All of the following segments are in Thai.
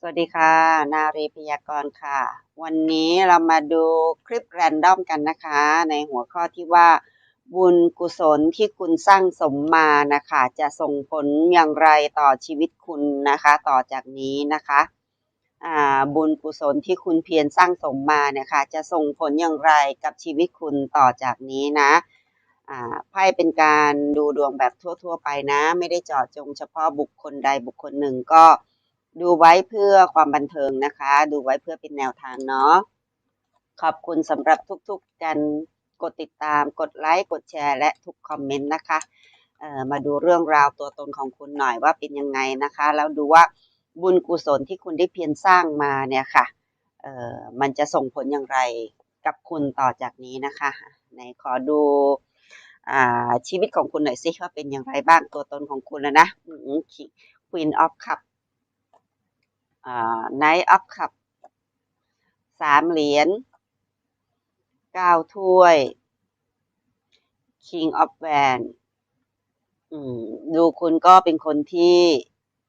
สวัสดีค่ะ นารีพยากรณ์ค่ะ วันนี้เรามาดูคลิปแรนดอมกันนะคะ ในหัวข้อที่ว่า บุญกุศลที่คุณสร้างสมมานะคะ จะส่งผลอย่างไรต่อชีวิตคุณนะคะ ต่อจากนี้นะคะบุญกุศลที่คุณเพียรสร้างสมมาเนี่ยค่ะจะส่งผลอย่างไรกับชีวิตคุณต่อจากนี้นะอ่าไพ่เป็นการดูดวงแบบทั่ว ๆ ไปนะ ไม่ได้เจาะจงเฉพาะบุคคลใดบุคคลหนึ่งก็ ดูไว้เพื่อความบันเทิงนะคะ ดูไว้เพื่อเป็นแนวทางเนาะขอบคุณสำหรับทุกๆการกดติดตาม กดไลค์กดแชร์ และทุกคอมเมนต์นะคะมาดูเรื่องราวตัวตนของคุณหน่อยว่าเป็นยังไงนะคะ แล้วดูว่าบุญกุศลที่คุณได้เพียรสร้างมาเนี่ยค่ะมันจะส่งผลอย่างไรกับคุณต่อจากนี้นะคะไหนขอดูอ่าชีวิตของคุณหน่อยสิว่าเป็นอย่างไรบ้างตัวตนของคุณแล้วนะ Queen of Cup อ่า Knight of Cup สามเหรียญเก้าถ้วย King of w a n ดูคุณก็เป็นคนที่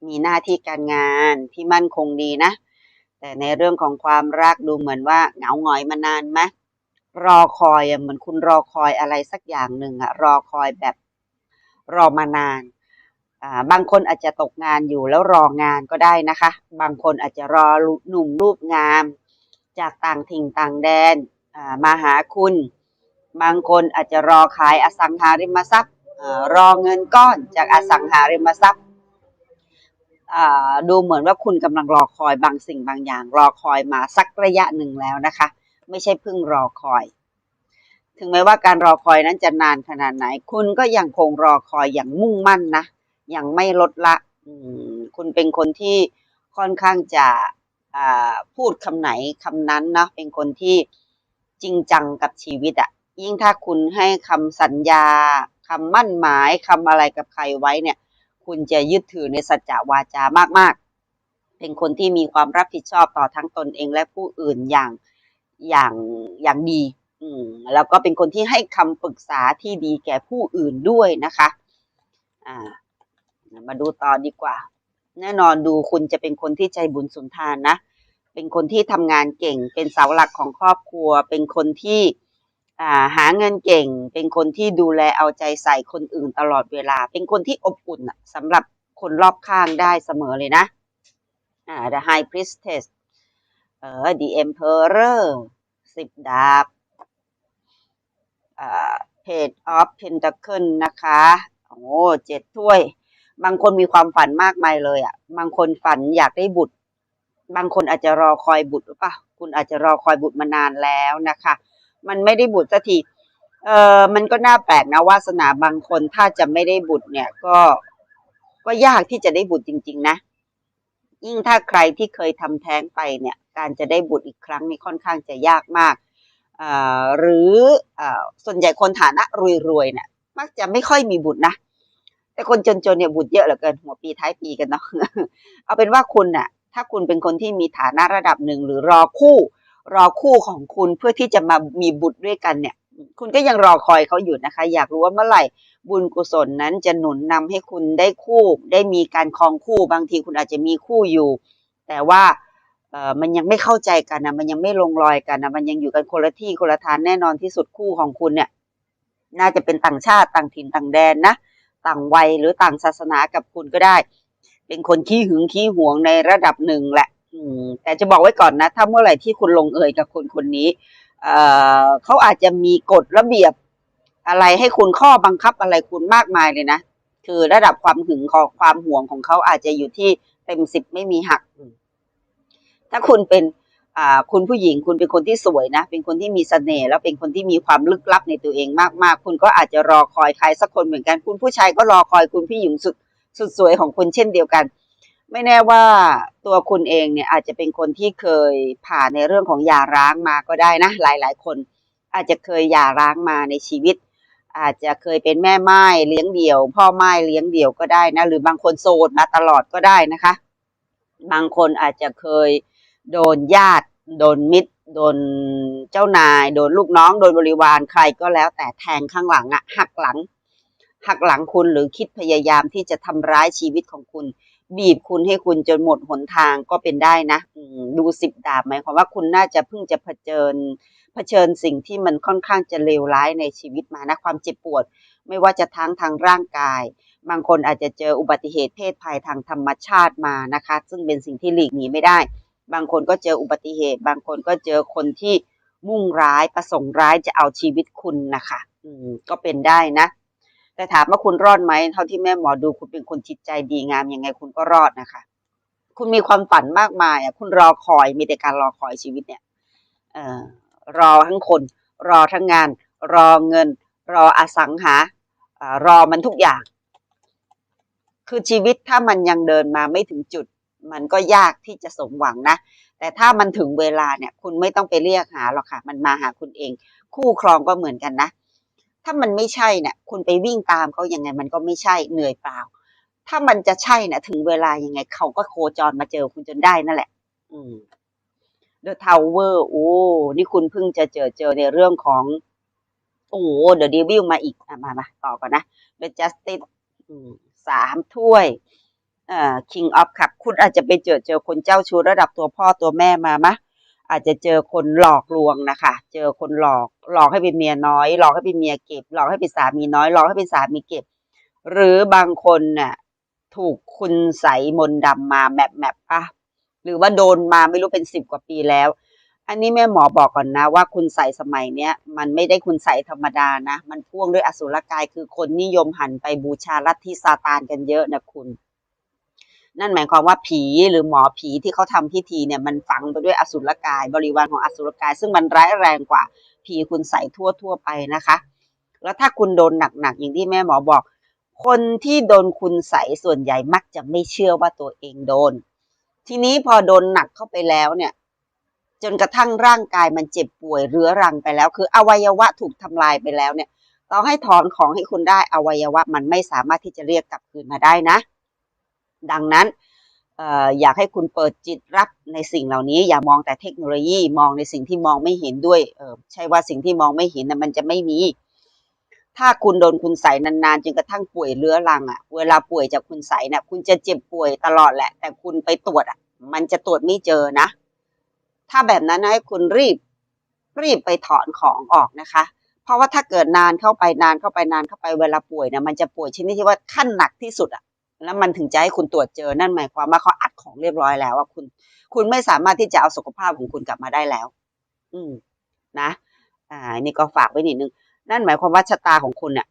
มีหน้าที่การงานที่มั่นคงดีนะ แต่ในเรื่องของความรักดูเหมือนว่าเหงาหงอยมานานไหมรอคอยเหมือนคุณรอคอยอะไรสักอย่างหนึ่งอะรอคอยแบบรอมานาน บางคนอาจจะตกงานอยู่แล้วรองานก็ได้นะคะ บางคนอาจจะรอหนุ่มรูปงาม จากต่างถิ่นต่างแดนมาหาคุณ บางคนอาจจะรอขายอสังหาริมทรัพย์รอเงินก้อนจากอสังหาริมทรัพย์ดูเหมือนว่าคุณกำลังรอคอยบางสิ่งบางอย่าง รอคอยมาสักระยะหนึ่งแล้วนะคะ ไม่ใช่เพิ่งรอคอย ถึงแม้ว่าการรอคอยนั้นจะนานขนาดไหน คุณก็ยังคงรอคอยอย่างมุ่งมั่นนะ ยังไม่ลดละคุณเป็นคนที่ค่อนข้างจะพูดคำไหนคำนั้นเนาะเป็นคนที่จริงจังกับชีวิตอะยิ่งถ้าคุณให้คำสัญญาคำมั่นหมายคำอะไรกับใครไว้เนี่ย คุณจะยึดถือในสัจจวาจามากๆ เป็นคนที่มีความรับผิดชอบต่อทั้งตนเองและผู้อื่นอย่างอย่างอย่างดีอืมแล้วก็เป็นคนที่ให้คำปรึกษาที่ดีแก่ผู้อื่นด้วยนะคะ อ่า มาดูต่อดีกว่า แน่นอนดูคุณจะเป็นคนที่ใจบุญสุนทานนะ เป็นคนที่ทำงานเก่ง เป็นเสาหลักของครอบครัว เป็นคนที่าหาเงินเก่ง เป็นคนที่ดูแลเอาใจใส่คนอื่นตลอดเวลา เป็นคนที่อบอุ่นสำหรับคนรอบข้างได้เสมอเลยนะอ่า The High Priestess เออ The Emperor สิบดาบอ่า Page of Pentacle นะคะ โอ้เจ็ดถ้วย บางคนมีความฝันมากมายเลยอะ บางคนฝันอยากได้บุตร บางคนอาจจะรอคอยบุตรหรือเปล่าคุณอาจจะรอคอยบุตรมานานแล้วนะคะ มันไม่ได้บุตรสักทีเออมันก็น่าแปลกนะวาสนาบางคนถ้าจะไม่ได้บุตรเนี่ยก็ก็ยากที่จะได้บุตรจริง ๆ นะ ยิ่งถ้าใครที่เคยทำแท้งไปเนี่ย การจะได้บุตรอีกครั้งนี่ค่อนข้างจะยากมากอ่หรืออ่ส่วนใหญ่คนฐานะรวยๆเนี่ยมักจะไม่ค่อยมีบุตรนะ แต่คนจนๆเนี่ยบุตรเยอะเหลือเกินหัวปีท้ายปีกันเนาะเอาเป็นว่าคุณน่ะ ถ้าคุณเป็นคนที่มีฐานะระดับหนึ่งหรือรอคู่ รอคู่ของคุณเพื่อที่จะมามีบุตรด้วยกันเนี่ย คุณก็ยังรอคอยเขาอยู่นะคะ อยากรู้ว่าเมื่อไหร่บุญกุศลนั้นจะหนุนนำให้คุณได้คู่ ได้มีการครองคู่บางทีคุณอาจจะมีคู่อยู่ แต่ว่าเออมันยังไม่เข้าใจกันนะมันยังไม่ลงรอยกันนะมันยังอยู่กันคนละที่คนละทานแน่นอนที่สุดคู่ของคุณเนี่ย น่าจะเป็นต่างชาติต่างถิ่นต่างแดนนะ ต่างวัยหรือต่างศาสนากับคุณก็ได้ เป็นคนขี้หึงขี้หวงในระดับหนึ่งแหละแต่จะบอกไว้ก่อนนะ ถ้าเมื่อไหร่ที่คุณลงเอยกับคนคนนี้เขาอาจจะมีกฎระเบียบอะไรให้คุณข้อบังคับอะไรคุณมากมายเลยนะ คือระดับความหึงของความห่วงของเขาอาจจะอยู่ที่เต็มสิบไม่มีหัก ถ้าคุณเป็น คุณผู้หญิงคุณเป็นคนที่สวยนะ เป็นคนที่มีเสน่ห์แล้วเป็นคนที่มีความลึกลับในตัวเองมากๆ คุณก็อาจจะรอคอยใครสักคนเหมือนกัน คุณผู้ชายก็รอคอยคุณผู้หญิงสุดสุดสวยของคุณเช่นเดียวกัน ไม่แน่ว่าตัวคุณเองเนี่ยอาจจะเป็นคนที่เคยผ่านในเรื่องของหย่าร้างมาก็ได้นะหลายๆ คน อาจจะเคยหย่าร้างมาในชีวิต อาจจะเคยเป็นแม่ไม้เลี้ยงเดี่ยว พ่อไม้เลี้ยงเดี่ยวก็ได้นะหรือบางคนโสดมาตลอดก็ได้นะคะ บางคนอาจจะเคย โดนญาติ โดนมิตร โดนเจ้านาย โดนลูกน้อง โดนบริวารใครก็แล้ว แต่แทงข้างหลังอะหักหลัง หักหลังคุณหรือคิดพยายามที่จะทำร้ายชีวิตของคุณ บีบคุณให้คุณจนหมดหนทางก็เป็นได้นะดูสิบดาบหมายความว่าคุณน่าจะเพิ่งจะเผชิญเผชิญสิ่งที่มันค่อนข้างจะเลวร้ายในชีวิตมานะความเจ็บปวด ไม่ว่าจะทั้งทางร่างกาย บางคนอาจจะเจออุบัติเหตุเพศภัยทางธรรมชาติมานะคะ ซึ่งเป็นสิ่งที่หลีกหนีไม่ได้ บางคนก็เจออุบัติเหตุ บางคนก็เจอคนที่มุ่งร้ายประสงค์ร้ายจะเอาชีวิตคุณนะคะอืมก็เป็นได้นะ แต่ถามว่าคุณรอดไหมเท่าที่แม่หมอดูคุณเป็นคนจิตใจดีงามยังไงคุณก็รอดนะคะ คุณมีความฝันมากมายอะคุณรอคอยมีแต่การรอคอยชีวิตเนี่ยเอ่อรอทั้งคน รอทั้งงาน รอเงิน รออสังหาอารอมันทุกอย่าง คือชีวิตถ้ามันยังเดินมาไม่ถึงจุด มันก็ยากที่จะสมหวังนะ แต่ถ้ามันถึงเวลาเนี่ย คุณไม่ต้องไปเรียกหาหรอกค่ะ มันมาหาคุณเอง คู่ครองก็เหมือนกันนะ ถ้ามันไม่ใช่เนี่ย คุณไปวิ่งตามเขายังไงมันก็ไม่ใช่เหนื่อยเปล่า ถ้ามันจะใช่เนี่ยถึงเวลายังไงเขาก็โคจรมาเจอคุณจนได้นั่นแหละ อืม The Tower โอ้ นี่คุณเพิ่งจะเจอเจอในเรื่องของ โอ้โห The Devil มาอีกอมามาต่อก่อนนะ The Justice สามถ้วย เอ่อ King of Cup คุณอาจจะไปเจอเจอคนเจ้าชู้ระดับตัวพ่อตัวแม่มามะ อาจจะเจอคนหลอกลวงนะคะ เจอคนหลอกหลอกให้เป็นเมียน้อย หลอกให้เป็นเมียเก็บ หลอกให้เป็นสามีน้อย หลอกให้เป็นสามีเก็บ หรือบางคนน่ะถูกคุณใสมนดำมาแมปแมปปะหรือว่าโดนมาไม่รู้เป็นสิบกว่าปีแล้ว อันนี้แม่หมอบอกก่อนนะว่าคุณใสสมัยเนี้ยมันไม่ได้คุณใสธรรมดานะ มันพ่วงด้วยอสุรกายคือคนนิยมหันไปบูชาลัทธิซาตานกันเยอะนะคุณ นั่นหมายความว่าผีหรือหมอผีที่เขาทำพิธีเนี่ยมันฝังไปด้วยอสุรกาย บริวารของอสุรกาย ซึ่งมันร้ายแรงกว่าผีคุณใส่ทั่วทั่วไปนะคะ แล้วถ้าคุณโดนหนักๆอย่างที่แม่หมอบอก คนที่โดนคุณใส่ส่วนใหญ่มักจะไม่เชื่อว่าตัวเองโดน ทีนี้พอโดนหนักเข้าไปแล้วเนี่ย จนกระทั่งร่างกายมันเจ็บป่วยเรื้อรังไปแล้ว คืออวัยวะถูกทำลายไปแล้วเนี่ยต่อให้ถอนของให้คุณได้อวัยวะมันไม่สามารถที่จะเรียกกลับคืนมาได้นะ ดังนั้นออยากให้คุณเปิดจิตรับในสิ่งเหล่านี้ อย่ามองแต่เทคโนโลยีมองในสิ่งที่มองไม่เห็นด้วยใช่ว่าสิ่งที่มองไม่เห็นนะมันจะไม่มี ถ้าคุณโดนคุณใส่นานๆจนกระทั่งป่วยเรื้อรังอะ่ะ เวลาป่วยจากคุณใส่น่ะ คุณจะเจ็บป่วยตลอดแหละ แต่คุณไปตรวจอะ มันจะตรวจไม่เจอนะ ถ้าแบบนั้นนะให้คุณรีบรีบไปถอนของออกนะคะ เพราะว่าถ้าเกิดนานเข้าไปนานเข้าไปนานเข้าไปเวลาป่วยเนี่ยมันจะป่วยชนิดที่ว่าขั้นหนักที่สุดอะ แล้วมันถึงจะให้คุณตรวจเจอนั่นหมายความว่าเขาอัดของเรียบร้อยแล้วว่าคุณ คุณไม่สามารถที่จะเอาสุขภาพของคุณกลับมาได้แล้ว อืม นะ อ่านี่ก็ฝากไว้นิดนึง นั่นหมายความว่าชะตาของคุณเนี่ย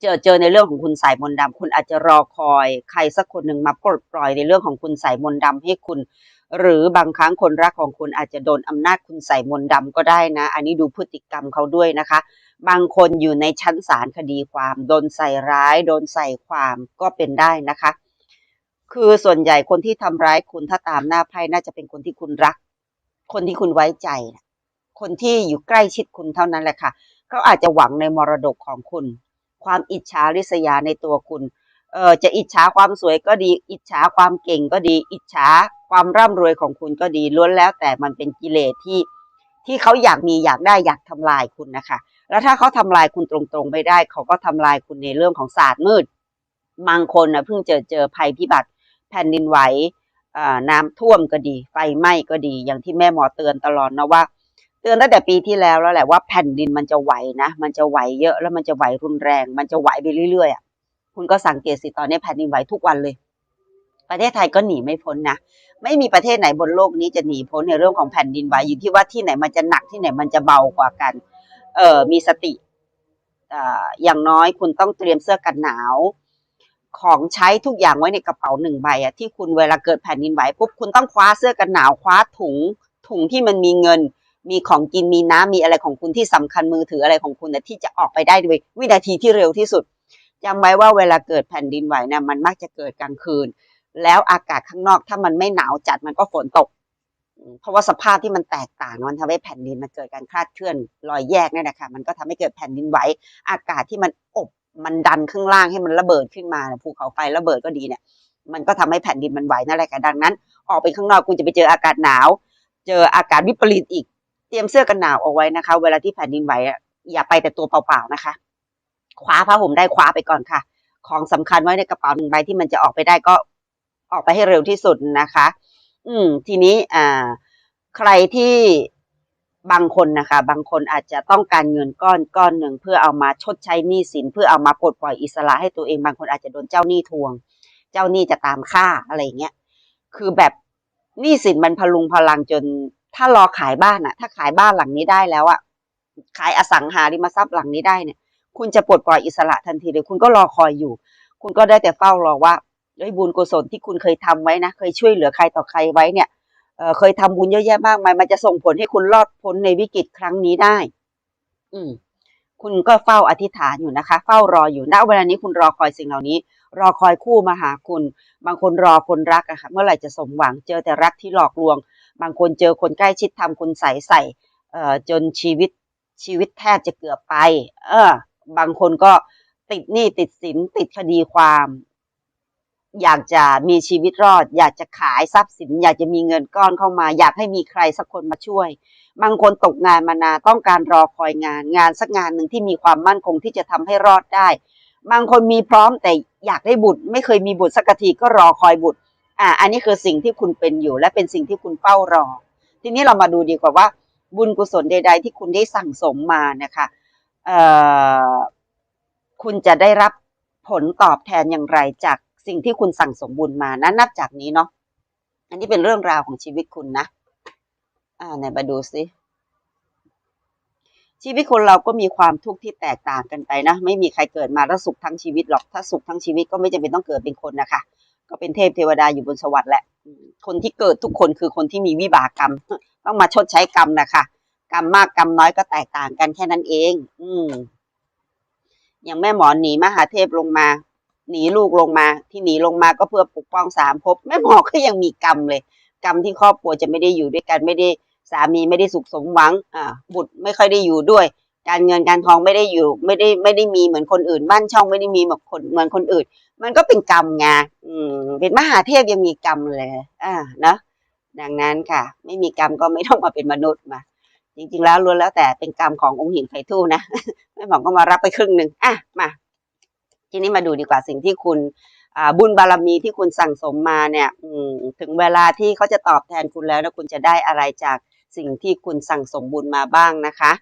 เจอเจอในเรื่องของคุณสายมนต์ดำคุณอาจจะรอคอย ใครสักคนหนึ่งมาปลดปล่อยในเรื่องของคุณสายมนต์ดำให้คุณ หรือบางครั้งคนรักของคุณอาจจะโดนอำนาจคุณสายมนต์ดำก็ได้นะ อันนี้ดูพฤติกรรมเขาด้วยนะคะ บางคนอยู่ในชั้นศาลคดีความโดนใส่ร้ายโดนใส่ความก็เป็นได้นะคะ คือส่วนใหญ่คนที่ทำร้ายคุณถ้าตามหน้าไพ่น่าจะเป็นคนที่คุณรัก คนที่คุณไว้ใจ คนที่อยู่ใกล้ชิดคุณเท่านั้นแหละค่ะเขาอาจจะหวังในมรดกของคุณ ความอิจฉาริษยาในตัวคุณเออจะอิจฉาความสวยก็ดี อิจฉาความเก่งก็ดี อิจฉาความร่ำรวยของคุณก็ดีล้วนแล้วแต่มันเป็นกิเลสที่ที่เขาอยากมีอยากได้อยากทำลายคุณนะคะ แล้วถ้าเขาทำลายคุณตรงๆไม่ได้ เขาก็ทำลายคุณในเรื่องของศาสตร์มืดบางคนนะเพิ่งเจอเจอภัยพิบัติแผ่นดินไหวอ่าน้ำท่วมก็ดี ไฟไหม้ก็ดี อย่างที่แม่หมอเตือนตลอดนะว่า เตือนตั้งแต่ปีที่แล้วแล้วแหละว่าแผ่นดินมันจะไหวนะ มันจะไหวเยอะแล้วมันจะไหวรุนแรง มันจะไหวไปเรื่อยๆอะคุณก็สังเกตสิตอนนี้แผ่นดินไหวทุกวันเลย ประเทศไทยก็หนีไม่พ้นนะไม่มีประเทศไหนบนโลกนี้จะหนีพ้นในเรื่องของแผ่นดินไหวอยู่ที่ว่าที่ไหนมันจะหนักที่ไหนมันจะเบากว่ากัน เออมีสติอ่ออย่างน้อยคุณต้องเตรียมเสื้อกันหนาว ของใช้ทุกอย่างไว้ในกระเป๋าหนึ่งใบอะที่คุณเวลาเกิดแผ่นดินไหวปุ๊บคุณต้องคว้าเสื้อกันหนาวคว้าถุง ถุงที่มันมีเงิน มีของกินมีน้ำมีอะไรของคุณที่สำคัญมือถืออะไรของคุณนะที่จะออกไปได้ด้วยวินาทีที่เร็วที่สุดจำไว้ว่าเวลาเกิดแผ่นดินไหวนะมันมักจะเกิดกลางคืน แล้วอากาศข้างนอกถ้ามันไม่หนาวจัดมันก็ฝนตก เพราะว่าสภาพที่มันแตกต่างมันทำให้แผ่นดินมันเกิดการคลาดเคลื่อนรอยแยกเนี่ยนะคะมันก็ทำให้เกิดแผ่นดินไหวอากาศที่มันอบมันดันข้างล่างให้มันระเบิดขึ้นมาภูเขาไฟระเบิดก็ดีเนี่ย มันก็ทำให้แผ่นดินมันไหวนั่นแหละค่ะดังนั้น ออกไปข้างนอกคุณจะไปเจออากาศหนาว เจออากาศวิปริตอีกเตรียมเสื้อกันหนาวเอาไว้นะคะ เวลาที่แผ่นดินไหวอย่าไปแต่ตัวเปล่าๆนะคะคว้าผ้าห่มได้คว้าไปก่อนค่ะ ของสำคัญไว้ในกระเป๋าหนึ่งใบที่มันจะออกไปได้ก็ออกไปให้เร็วที่สุดนะคะ อืม ทีนี้อ่า ใครที่บางคนนะคะ บางคนอาจจะต้องการเงินก้อนก้อนหนึ่งเพื่อเอามาชดใช้หนี้สินเพื่อเอามาปลดปล่อยอิสระให้ตัวเองบางคนอาจจะโดนเจ้าหนี้ทวง เจ้าหนี้จะตามฆ่าอะไรเงี้ยคือแบบหนี้สินมันพลุงพลังจน ถ้ารอขายบ้านอะถ้าขายบ้านหลังนี้ได้แล้วอะขายอสังหาริมทรัพย์หลังนี้ได้เนี่ย คุณจะปลดปล่อยอิสระทันทีเลยคุณก็รอคอยอยู่ คุณก็ได้แต่เฝ้ารอว่า เอ้ยบุญกุศลที่คุณเคยทำไว้นะ เคยช่วยเหลือใครต่อใครไว้เนี่ยเเคยทำบุญเยอะแยะมากมายมันจะส่งผลให้คุณรอดพ้นในวิกฤตครั้งนี้ได้ อืม คุณก็เฝ้าอธิษฐานอยู่นะคะ เฝ้ารออยู่ณเวลานี้คุณรอคอยสิ่งเหล่านี้ รอคอยคู่มาหาคุณ บางคนรอคนรักอะค่ะ เมื่อไหร่จะสมหวัง เจอแต่รักที่หลอกลวง บางคนเจอคนใกล้ชิดทำคุณใส่ใส่เอ่อจนชีวิตชีวิตแทบจะเกือบไป เออ บางคนก็ติดหนี้ติดสินติดคดีความ อยากจะมีชีวิตรอด อยากจะขายทรัพย์สิน อยากจะมีเงินก้อนเข้ามา อยากให้มีใครสักคนมาช่วย บางคนตกงานมานานต้องการรอคอยงาน งานสักงานหนึ่งที่มีความมั่นคงที่จะทำให้รอดได้ บางคนมีพร้อมแต่อยากได้บุตร ไม่เคยมีบุตรสักทีก็รอคอยบุตรอ่าอันนี้คือสิ่งที่คุณเป็นอยู่ และเป็นสิ่งที่คุณเฝ้ารอ ทีนี้เรามาดูดีกว่าว่า บุญกุศลใด ๆ ที่คุณได้สั่งสมมานะคะเอ่อคุณจะได้รับผลตอบแทนอย่างไรจาก สิ่งที่คุณสั่งสมบุญมานะนับจากนี้เนาะอันนี้เป็นเรื่องราวของชีวิตคุณนะ อ่าไหนมาดูสิชีวิตคนเราก็มีความทุกข์ที่แตกต่างกันไปนะ ไม่มีใครเกิดมาแล้วสุขทั้งชีวิตหรอก ถ้าสุขทั้งชีวิตก็ไม่จำเป็นต้องเกิดเป็นคนนะคะก็เป็นเทพเทวดาอยู่บนสวรรค์แหละคนที่เกิดทุกคนคือคนที่มีวิบากกรรม ต้องมาชดใช้กรรมนะคะกรรมมากกรรมน้อยก็แตกต่างกันแค่นั้นเอง อืมอย่างแม่หมอหนีมหาเทพลงมา หนีลูกลงมา ที่หนีลงมาก็เพื่อปกป้องสามภพแม่หมอก็ยังมีกรรมเลย กรรมที่ครอบครัวจะไม่ได้อยู่ด้วยกันไม่ได้สามีไม่ได้สุขสมหวังอ่าบุตรไม่ค่อยได้อยู่ด้วย การเงินการทองไม่ได้อยู่ ไม่ได้ไม่ได้มีเหมือนคนอื่น บ้านช่องไม่ได้มีเหมือนคนเหมือนคนอื่น มันก็เป็นกรรมไงอืมเป็นมหาเทพยังมีกรรมเลย อ่าเนะดังนั้นค่ะ ไม่มีกรรมก็ไม่ต้องมาเป็นมนุษย์มาจริงๆแล้วล้วนแล้วแต่เป็นกรรมขององค์หินไฟทู่นะแม่หมอก็มารับไปครึ่งหนึ่งอะมา ทีนี้มาดูดีกว่าสิ่งที่คุณบุญบารมีที่คุณสั่งสมมาเนี่ยถึงเวลาที่เขาจะตอบแทนคุณแล้วนะคุณจะได้อะไรจากสิ่งที่คุณสั่งสมบุญมาบ้างนะคะ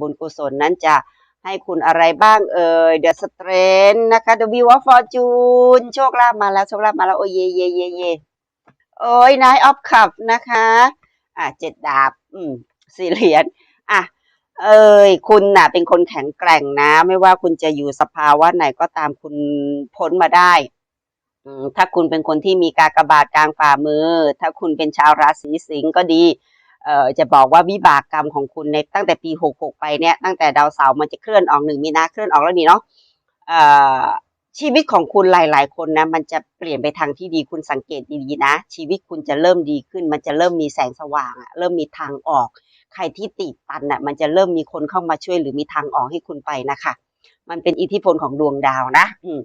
บุญกุศลนั้นจะให้คุณอะไรบ้างเอ่ย The Strength นะคะ The Wheel of Fortune โชคลาภมาแล้วโชคลาภมาแล้วโอ้ยเย่เย่เย่เย่โอ้ย Nine of Cups นะคะ อ่าเจ็ดดาบ อืมสี่เหรียญอะ เอ้ยคุณน่ะ เป็นคนแข็งแกร่งนะ ไม่ว่าคุณจะอยู่สภาวะไหนก็ตามคุณพ้นมาได้ถ้าคุณเป็นคนที่มีกากบาทกลางฝ่ามือ ถ้าคุณเป็นชาวราศีสิงห์ก็ดีเอ่อจะบอกว่าวิบากกรรมของคุณในตั้งแต่ปีหกหกไปเนี่ยตั้งแต่ดาวเสาร์มันจะเคลื่อนออกหนึ่งมีนาเคลื่อนออกแล้วนี่เนาะเอ่อชีวิตของคุณหลาย ๆ คนนะมันจะเปลี่ยนไปทางที่ดีคุณสังเกตดีๆนะ ชีวิตคุณจะเริ่มดีขึ้น มันจะเริ่มมีแสงสว่างอะเริ่มมีทางออก ใครที่ติดตันน่ะมันจะเริ่มมีคนเข้ามาช่วยหรือมีทางออกให้คุณไปนะคะ มันเป็นอิทธิพลของดวงดาวนะ อืม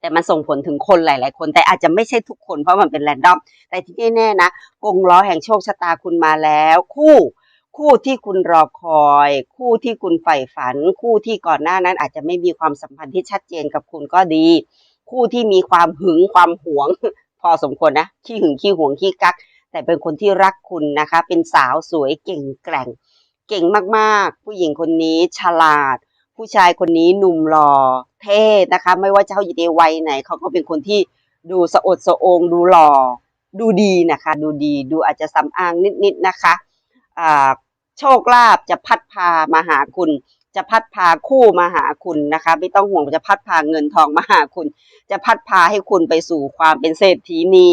แต่มันส่งผลถึงคนหลาย ๆ คน แต่อาจจะไม่ใช่ทุกคนเพราะมันเป็นแรนดอม แต่ที่แน่ๆนะกงล้อแห่งโชคชะตาคุณมาแล้ว คู่ คู่ที่คุณรอคอย คู่ที่คุณใฝ่ฝัน คู่ที่ก่อนหน้านั้นอาจจะไม่มีความสัมพันธ์ที่ชัดเจนกับคุณก็ดี คู่ที่มีความหึงความหวง พอสมควรนะขี้หึงขี้หวงขี้กัก แต่เป็นคนที่รักคุณนะคะ เป็นสาวสวยเก่งแกร่ง เก่งมากๆ ผู้หญิงคนนี้ฉลาด ผู้ชายคนนี้หนุ่มหล่อเท่นะคะ ไม่ว่าจะเขาอยู่ในวัยไหนเขาก็เป็นคนที่ดูสะอดสะองดูหล่อ ดูดีนะคะ ดูดีดูอาจจะสำอางนิดๆนะคะอ่าโชคลาภจะพัดพามาหาคุณ จะพัดพาคู่มาหาคุณนะคะ ไม่ต้องห่วงจะพัดพาเงินทองมาหาคุณ จะพัดพาให้คุณไปสู่ความเป็นเศรษฐีนี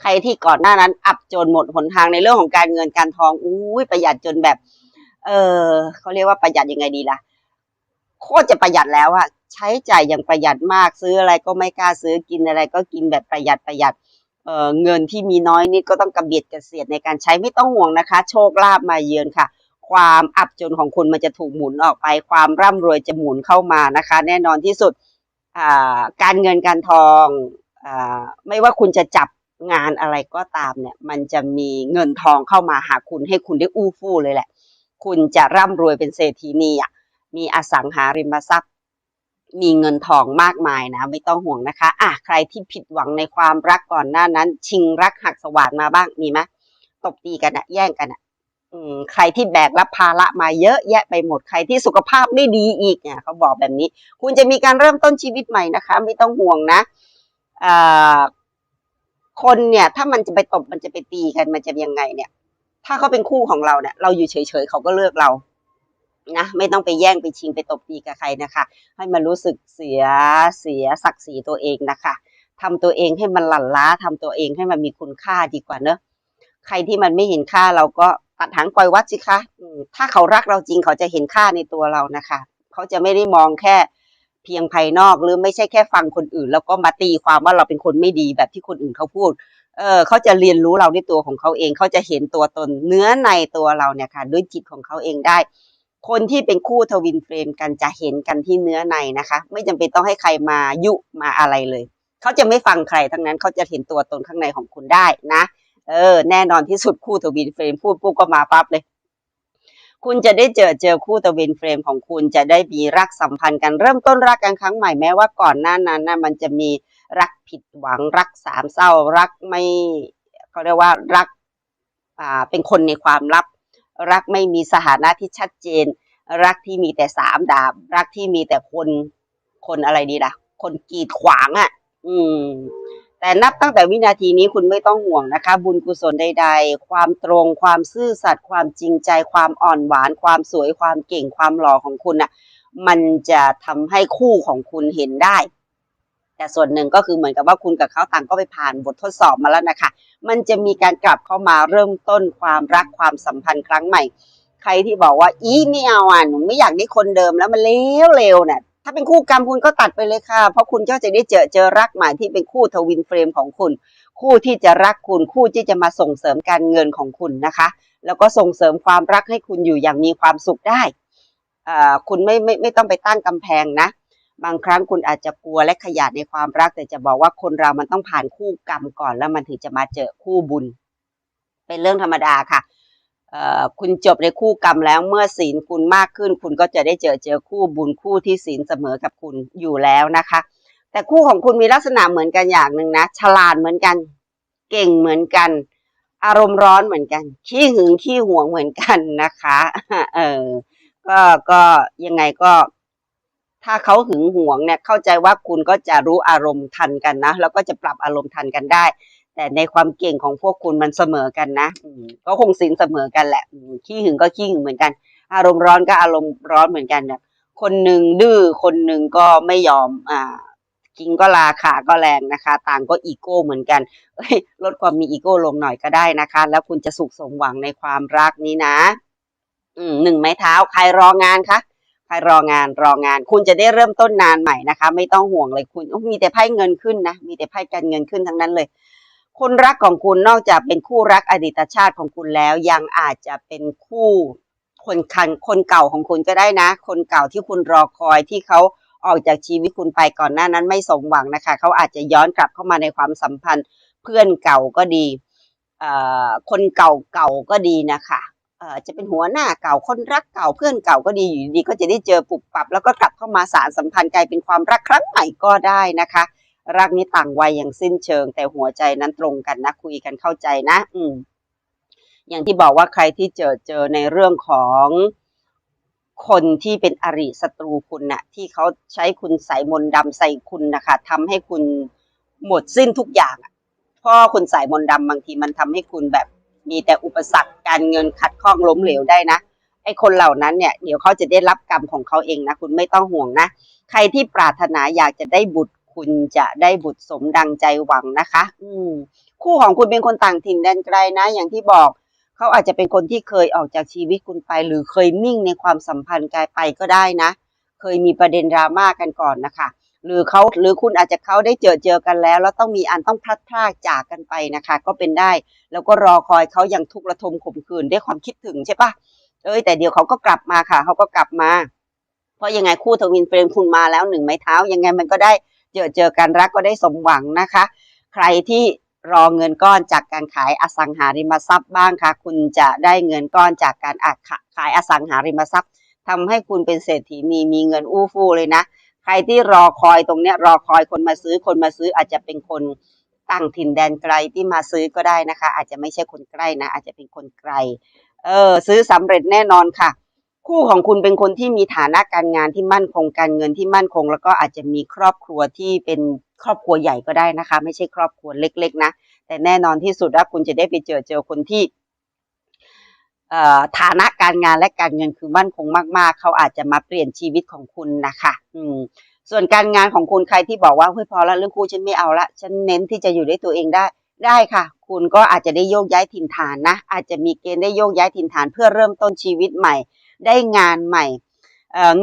ใครที่ก่อนหน้านั้น อับจนหมดหนทางในเรื่องของการเงินการทองอุ้ยประหยัดจนแบบ เออเขาเรียกว่าประหยัดยังไงดีล่ะโคตรจะประหยัดแล้วอะใช้จ่ายอย่างประหยัดมากซื้ออะไรก็ไม่กล้าซื้อกินอะไร ก็กินแบบประหยัดประหยัดเออเงินที่มีน้อยนิดก็ต้องกระเบียดกระเสียดในการใช้ไม่ต้องห่วงนะคะ โชคลาภมาเยือนค่ะ ความอับจนของคุณมันจะถูกหมุนออกไป ความร่ำรวยจะหมุนเข้ามานะคะ แน่นอนที่สุดอ่าการเงินการทองอ่าไม่ว่าคุณจะจับ งานอะไรก็ตามเนี่ย มันจะมีเงินทองเข้ามาหาคุณให้คุณได้อู้ฟู่เลยแหละ คุณจะร่ำรวยเป็นเศรษฐีนีอะมีอสังหาริมทรัพย์ มีเงินทองมากมายนะ ไม่ต้องห่วงนะคะ อะใครที่ผิดหวังในความรักก่อนหน้านั้น ชิงรักหักสว่านมาบ้างมีไหมตบตีกันอะแย่งกันอะอืมใครที่แบกรับภาระมาเยอะแยะไปหมดใครที่สุขภาพไม่ดีอีกเนี่ยเขาบอกแบบนี้ คุณจะมีการเริ่มต้นชีวิตใหม่นะคะ ไม่ต้องห่วงนะอ่า คนเนี่ยถ้ามันจะไปตบมันจะไปตีกันมันจะยังไงเนี่ย ถ้าเขาเป็นคู่ของเราเนี่ยเราอยู่เฉยๆเขาก็เลือกเรานะไม่ต้องไปแย่งไปชิงไปตบตีกับใครนะคะ ให้มันรู้สึกเสียเสียศักดิ์ศรีตัวเองนะคะทำตัวเองให้มันหลั่นล้าทำตัวเองให้มันมีคุณค่าดีกว่าเนอะใครที่มันไม่เห็นค่าเราก็ตัดหางปล่อยวัดสิคะถ้าเขารักเราจริงเขาจะเห็นค่าในตัวเรานะคะ เขาจะไม่ได้มองแค่ เพียงภายนอกหรือไม่ใช่แค่ฟังคนอื่น แล้วก็มาตีความว่าเราเป็นคนไม่ดีแบบที่คนอื่นเขาพูดเออเขาจะเรียนรู้เราในตัวของเขาเอง เขาจะเห็นตัวตนเนื้อในตัวเราเนี่ยค่ะ ด้วยจิตของเขาเองได้ คนที่เป็นคู่ทวินเฟรมกันจะเห็นกันที่เนื้อในนะคะ ไม่จำเป็นต้องให้ใครมายุมาอะไรเลย เขาจะไม่ฟังใครทั้งนั้นเขาจะเห็นตัวตนข้างในของคุณได้นะ เออ แน่นอนที่สุดคู่ทวินเฟรมพูดปุ๊บก็มาปั๊บเลย คุณจะได้เจอเจอคู่ทวินเฟรมของคุณจะได้มีรักสัมพันธ์กันเริ่มต้นรักกันครั้งใหม่แม้ว่าก่อนหน้านั้นนะมันจะมีรักผิดหวังรักสามเศร้ารักไม่เขาเรียกว่ารักอ่าเป็นคนในความลับ รักไม่มีสถานะที่ชัดเจน รักที่มีแต่สามดาบ รักที่มีแต่คนคนอะไรดีล่ะ คนกีดขวางอะ่ะ อืม แต่นับตั้งแต่วินาทีนี้คุณไม่ต้องห่วงนะคะ บุญกุศลใด ๆ ความตรง ความซื่อสัตย์ความจริงใจ ความอ่อนหวาน ความสวยความเก่งความหล่อของคุณอะมันจะทำให้คู่ของคุณเห็นได้ แต่ส่วนหนึ่งก็คือเหมือนกับว่าคุณกับเขาต่างก็ไปผ่านบททดสอบมาแล้วนะคะ มันจะมีการกลับเข้ามาเริ่มต้นความรักความสัมพันธ์ครั้งใหม่ ใครที่บอกว่า อีไม่เอาอะหนูไม่อยากได้คนเดิมแล้วมันเลวเร็วเนี่ย ถ้าเป็นคู่กรรมคุณก็ตัดไปเลยค่ะ เพราะคุณก็จะได้เจอเจอรักใหม่ที่เป็นคู่ทวินเฟรมของคุณ คู่ที่จะรักคุณ คู่ที่จะมาส่งเสริมการเงินของคุณนะคะ แล้วก็ส่งเสริมความรักให้คุณอยู่อย่างมีความสุขได้คุณไม่ไม่ไม่ต้องไปตั้งกำแพงนะ บางครั้งคุณอาจจะกลัวและขยาดในความรัก แต่จะบอกว่าคนเรามันต้องผ่านคู่กรรมก่อนแล้วมันถึงจะมาเจอคู่บุญ เป็นเรื่องธรรมดาค่ะเคุณจบในคู่กรรมแล้วเมื่อศีลคุณมากขึ้น คุณก็จะได้เจอเจอคู่บุญคู่ที่ศีลเสมอกับคุณอยู่แล้วนะคะ แต่คู่ของคุณมีลักษณะเหมือนกันอย่างหนึ่งนะฉลาดเหมือนกัน เก่งเหมือนกัน อารมณ์ร้อนเหมือนกัน ขี้หึงขี้หวงเหมือนกันนะคะเออก็ก็ยังไงก็ถ้าเขาหึงหวงเนี่ยเข้าใจว่าคุณก็จะรู้อารมณ์ทันกันนะแล้วก็จะปรับอารมณ์ทันกันได้ แต่ในความเก่งของพวกคุณมันเสมอกันนะก็คงสินเสมอกันแหละขี้หึงก็ขี้หึงเหมือนกัน อารมณ์ร้อนก็อารมณ์ร้อนเหมือนกันเนี่ยคนหนึ่งดื้อคนหนึ่งก็ไม่ยอมอ่ากิงก็ลาขาก็แรงนะคะ ต่างก็อีโก้เหมือนกันลดความมีอีโก้ลงหน่อยก็ได้นะคะ แล้วคุณจะสุขสมหวังในความรักนี้นะอืมหนึ่งไม้เท้าใครรองานคะใครรองานรองาน คุณจะได้เริ่มต้นนานใหม่นะคะ ไม่ต้องห่วงเลยคุณมีแต่ไพ่เงินขึ้นนะมีแต่ไพ่การเงินขึ้นทั้งนั้นเลย คนรักของคุณนอกจากเป็นคู่รักอดีตชาติของคุณแล้ว ยังอาจจะเป็นคู่คนคันคนเก่าของคุณก็ได้นะ คนเก่าที่คุณรอคอยที่เขาออกจากชีวิตคุณไปก่อนหน้านั้นไม่สมหวังนะคะ เขาอาจจะย้อนกลับเข้ามาในความสัมพันธ์เพื่อนเก่าก็ดีคนเก่าเก่าก็ดีนะคะจะเป็นหัวหน้าเก่าคนรักเก่าเพื่อนเก่าก็ดีอยู่ดีก็จะได้เจอปุบปับ แล้วก็กลับเข้ามาสารสัมพันธ์กลายเป็นความรักครั้งใหม่ก็ได้นะคะ รักนี้ต่างวัยอย่างสิ้นเชิง แต่หัวใจนั้นตรงกันนะคุยกันเข้าใจนะ อืม อย่างที่บอกว่าใครที่เจอเจอในเรื่องของคนที่เป็นอริศัตรูคุณน่ะ ที่เขาใช้คุณใส่มนต์ดำใส่คุณนะคะทำให้คุณหมดสิ้นทุกอย่างเพราะคุณใส่มนต์ดำบางทีมันทำให้คุณแบบมีแต่อุปสรรคการเงินขัดข้องล้มเหลวได้นะไอ้คนเหล่านั้นเนี่ยเดี๋ยวเขาจะได้รับกรรมของเขาเองนะ คุณไม่ต้องห่วงนะ ใครที่ปรารถนาอยากจะได้บุตร คุณจะได้บุตรสมดังใจหวังนะคะ อืมคู่ของคุณเป็นคนต่างถิ่นแดนไกลนะ อย่างที่บอกเขาอาจจะเป็นคนที่เคยออกจากชีวิตคุณไป หรือเคยนิ่งในความสัมพันธ์กายไปก็ได้นะ เคยมีประเด็นดราม่ากันก่อนนะคะหรือเขาหรือคุณอาจจะเขาได้เจอเจอกันแล้ว แล้วต้องมีอันต้องพลัดพรากจากกันไปนะคะ ก็เป็นได้ แล้วก็รอคอยเขาอย่างทุกข์ระทมข่มขืนด้วยความคิดถึงใช่ปะเอ้ยแต่เดี๋ยวเขาก็กลับมาค่ะเขาก็กลับมา เพราะยังไงคู่ทวินเฟรมคุณมาแล้วหนึ่งไม้เท้ายังไงมันก็ได้ เจอเจอกันรักก็ได้สมหวังนะคะ ใครที่รอเงินก้อนจากการขายอสังหาริมทรัพย์บ้างคะคุณจะได้เงินก้อนจากการขายอสังหาริมทรัพย์ทำให้คุณเป็นเศรษฐีนีมีเงินอู้ฟู่เลยนะ ใครที่รอคอยตรงเนี้ยรอคอยคนมาซื้อคนมาซื้ออาจจะเป็นคนต่างถิ่นแดนไกลที่มาซื้อก็ได้นะคะ อาจจะไม่ใช่คนใกล้นะ อาจจะเป็นคนไกล เออซื้อสำเร็จแน่นอนค่ะ คู่ของคุณเป็นคนที่มีฐานะการงานที่มั่นคงการเงินที่มั่นคง แล้วก็อาจจะมีครอบครัวที่เป็นครอบครัวใหญ่ก็ได้นะคะ ไม่ใช่ครอบครัวเล็ก ๆ นะ แต่แน่นอนที่สุดว่าคุณจะได้ไปเจอเจอคนที่ฐานะการงานและการเงินคือมั่นคงมาก ๆ เขาอาจจะมาเปลี่ยนชีวิตของคุณนะคะอืมส่วนการงานของคุณใครที่บอกว่าเฮ้ยพอแล้วเรื่องคู่ฉันไม่เอาละฉันเน้นที่จะอยู่ด้วยตัวเองได้ได้ค่ะ คุณก็อาจจะได้โยกย้ายถิ่นฐานนะ อาจจะมีเกณฑ์ได้โยกย้ายถิ่นฐานเพื่อเริ่มต้นชีวิตใหม่ ได้งานใหม่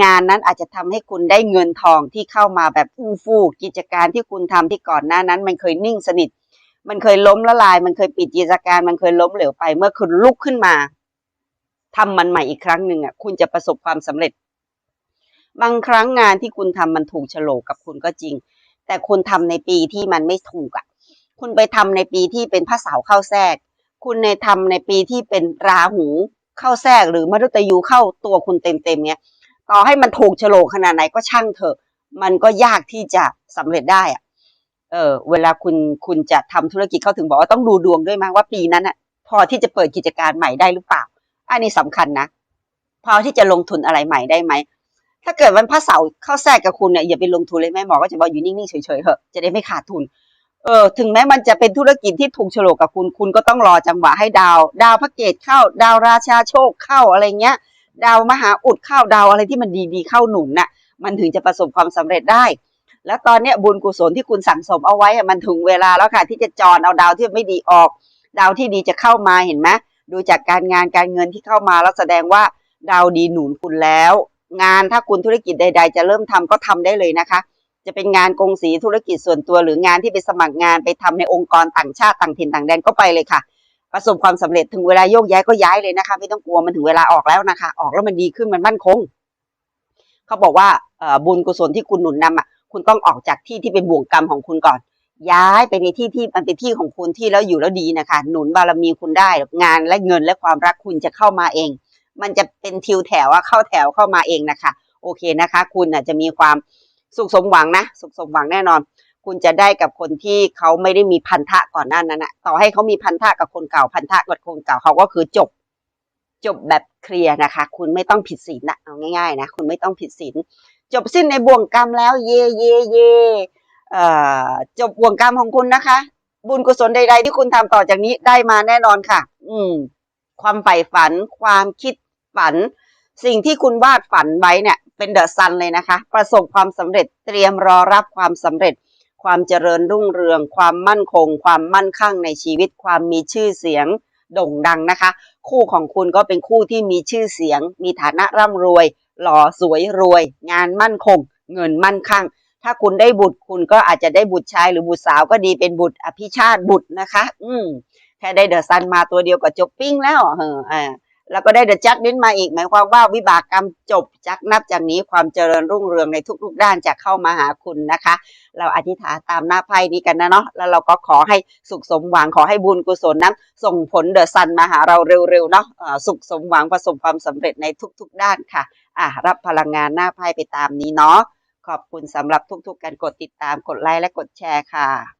งานนั้นอาจจะทำให้คุณได้เงินทองที่เข้ามาแบบฟู่ฟู่กิจการที่คุณทำที่ก่อนหน้านั้น มันเคยนิ่งสนิท มันเคยล้มละลาย มันเคยปิดกิจการ มันเคยล้มเหลวไป เมื่อคุณลุกขึ้นมาทำมันใหม่อีกครั้งหนึ่งอะคุณจะประสบความสำเร็จ บางครั้งงานที่คุณทำมันถูกโฉลกกับคุณก็จริง แต่คุณทำในปีที่มันไม่ถูกอะ คุณไปทำในปีที่เป็นพระเสาเข้าแทรก คุณในทำในปีที่เป็นราหู เข้าแทรกหรือมฤตยูเข้าตัวคุณเต็มๆเนี่ยต่อให้มันถูกโฉลกขนาดไหนก็ช่างเถอะ มันก็ยากที่จะสำเร็จได้อะเออเวลาคุณคุณจะทำธุรกิจเขาถึงบอกว่าต้องดูดวงด้วยมั้ยว่าปีนั้นอะพอที่จะเปิดกิจการใหม่ได้หรือเปล่า อันนี้สำคัญนะ พอที่จะลงทุนอะไรใหม่ได้ไหม ถ้าเกิดวันพระเสาร์เข้าแทรกกับคุณเนี่ยอย่าไปลงทุนเลยแม่หมอก็จะบอกอยู่นิ่งๆเฉยๆเถอะจะได้ไม่ขาดทุน เออถึงแม้มันจะเป็นธุรกิจที่ถูกโฉลกกับคุณ คุณก็ต้องรอจังหวะให้ดาว ดาวพระเกตเข้า ดาวราชาโชคเข้าอะไรเงี้ย ดาวมหาอุดเข้าดาวอะไรที่มันดีๆเข้าหนุนน่ะ มันถึงจะประสบความสำเร็จได้ แล้วตอนเนี้ยบุญกุศลที่คุณสั่งสมเอาไว้มันถึงเวลาแล้วค่ะที่จะจรเอาดาวที่ไม่ดีออก ดาวที่ดีจะเข้ามาเห็นไหมดูจากการงานการเงินที่เข้ามาแล้วแสดงว่าดาวดีหนุนคุณแล้ว งานถ้าคุณธุรกิจใด ๆ จะเริ่มทำก็ทำได้เลยนะคะ จะเป็นงานกงสีธุรกิจส่วนตัวหรืองานที่ไปสมัครงานไปทำในองค์กรต่างชาติต่างถิ่นต่างแดนก็ไปเลยค่ะ ประสบความสำเร็จถึงเวลาโยกย้ายก็ย้ายเลยนะคะ ไม่ต้องกลัวมันถึงเวลาออกแล้วนะคะ ออกแล้วมันดีขึ้นมันมั่นคง เขาบอกว่าเอ่อบุญกุศลที่คุณหนุนนำอะคุณต้องออกจากที่ที่เป็นบ่วงกรรมของคุณก่อน ย้ายไปในที่ที่มันเป็นที่ของคุณที่แล้วอยู่แล้วดีนะคะ หนุนบารมีคุณได้งานและเงินและความรักคุณจะเข้ามาเอง มันจะเป็นทิวแถวว่าเข้าแถวเข้ามาเองนะคะ โอเคนะคะ คุณน่ะจะมีความ สุขสมหวังนะ สุขสมหวังแน่นอน คุณจะได้กับคนที่เขาไม่ได้มีพันธะก่อนหน้านั้นนะต่อให้เขามีพันธะกับคนเก่าพันธะกับคนเก่าเขาก็คือจบจบแบบเคลียร์นะคะ คุณไม่ต้องผิดศีลนะเอาง่ายๆนะคุณไม่ต้องผิดศีลจบสิ้นในบ่วงกรรมแล้ว เย่เย่เย่จบบ่วงกรรมของคุณนะคะ บุญกุศลใด ๆ ที่คุณทำต่อจากนี้ได้มาแน่นอนค่ะ อืม ความใฝ่ฝัน ความคิดฝัน สิ่งที่คุณวาดฝันไว้เนี่ย เป็นเดอะซันเลยนะคะ ประสบความสำเร็จเตรียมรอรับความสำเร็จ ความเจริญรุ่งเรือง ความมั่นคง ความมั่นคั่งในชีวิต ความมีชื่อเสียงโด่งดังนะคะ คู่ของคุณก็เป็นคู่ที่มีชื่อเสียง มีฐานะร่ำรวย หล่อสวยรวย งานมั่นคง เงินมั่นคั่ง ถ้าคุณได้บุตรคุณก็อาจจะได้บุตรชายหรือบุตรสาวก็ดีเป็นบุตรอภิชาติบุตรนะคะ อืมแค่ได้เดอะซันมาตัวเดียวก็จบปิ้งแล้วเอออ่า แล้วก็ได้เดอะจักนิดมาอีก หมายความว่าวิบากกรรมจบจักนับจากนี้ความเจริญรุ่งเรืองในทุกๆด้านจะเข้ามาหาคุณนะคะ เราอธิษฐานตามหน้าไพ่นี้กันนะเนาะแล้วเราก็ขอให้สุขสมหวังขอให้บุญกุศลนั้น ส่งผลเดอะซันมาหาเราเร็วๆเนาะสุขสมหวังประสบความสำเร็จในทุกๆด้านค่ะอะรับพลังงานหน้าไพ่ไปตามนี้เนาะขอบคุณสำหรับทุกๆการกดติดตามกดไลค์และกดแชร์ค่ะ